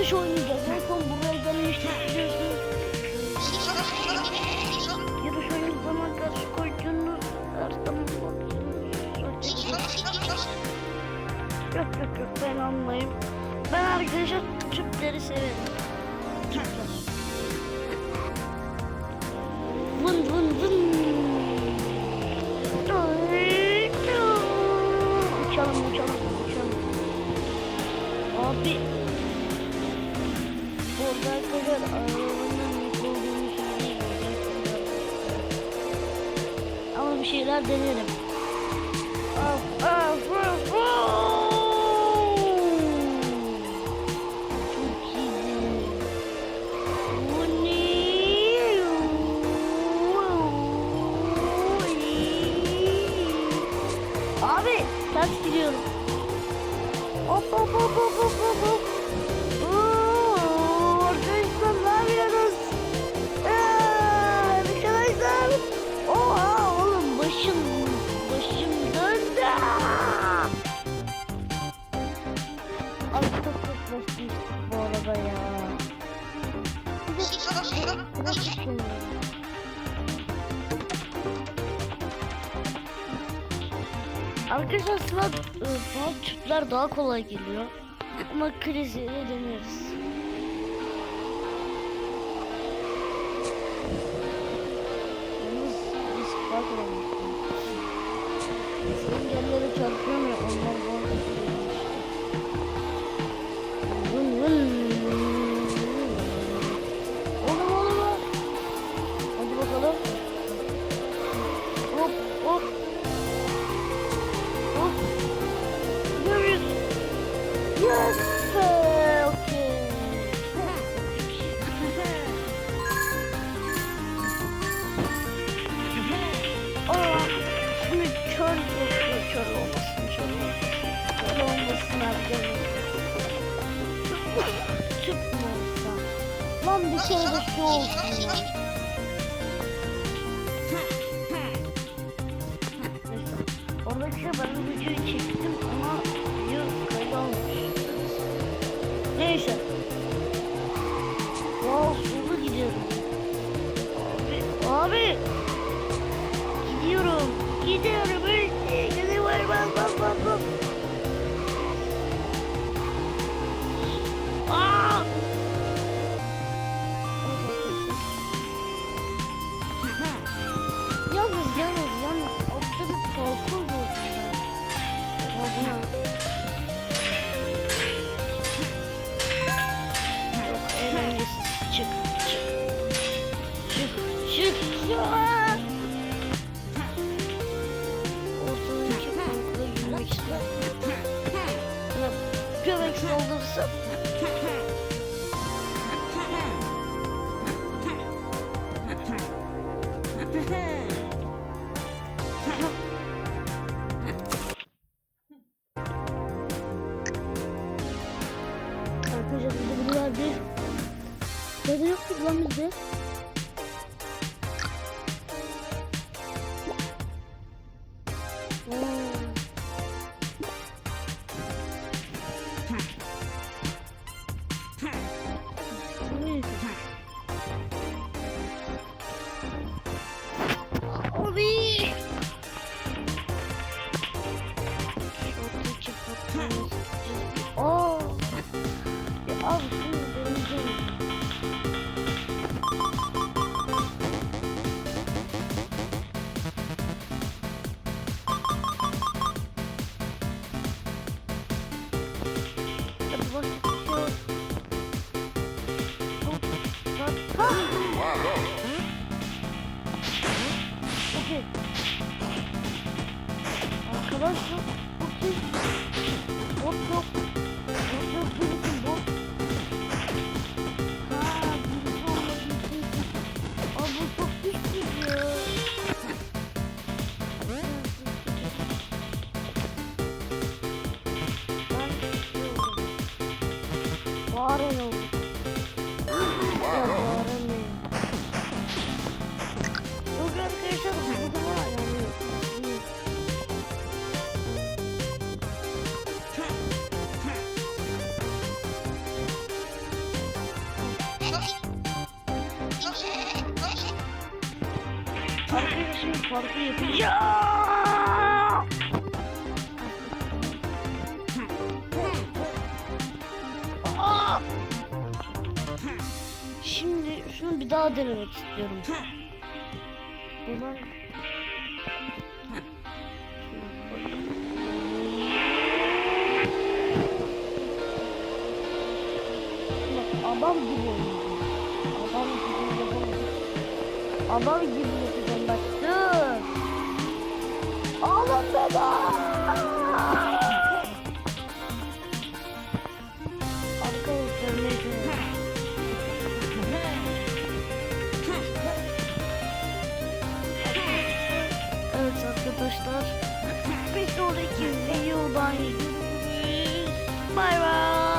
yarış oynayacağız. En son buraya gelmiştik biliyorsunuz. Yarış oyunu zaman karşı koyduğunuz Yok yok yok ben anlayayım. Ben arkadaşlar Türkleri severim. Türkler. Vın vın vın. Uçalım uçalım uçalım. Abi. Şeyler denerim. Of of of? Abi ters gidiyorum. Hop hop hop hop hop hop Arkadaşlar e, sınav Türkler daha kolay geliyor. Ama kriziyle deneriz. Yalnız risk var Senin yerlere çarpıyor mu? Onlar Lan bir kere de su olsun ya. Oradaki şey ben bu videoyu çektim ama video kaydı almış. Neyse. Wow sulu gidiyorum. Abi, abi. Gidiyorum. Gidiyorum. Saldırsa. Arkadaşlar burada. Nerede yoktu lan bizde? Oo. Arkadaşlar okey. Bot yok. Bot yok birisi bot. Ha birisi birisi. Aa bu çok güçlü ya. Ben şey Şimdi şunu bir daha denemek istiyorum. Bak, Adam gibi oynayacağım. Ama gibi yapacağım bak. Dur. Alın beni. Arkadaşlar neyse. Evet arkadaşlar. Bir sonraki videodan görüşürüz. Bay bay.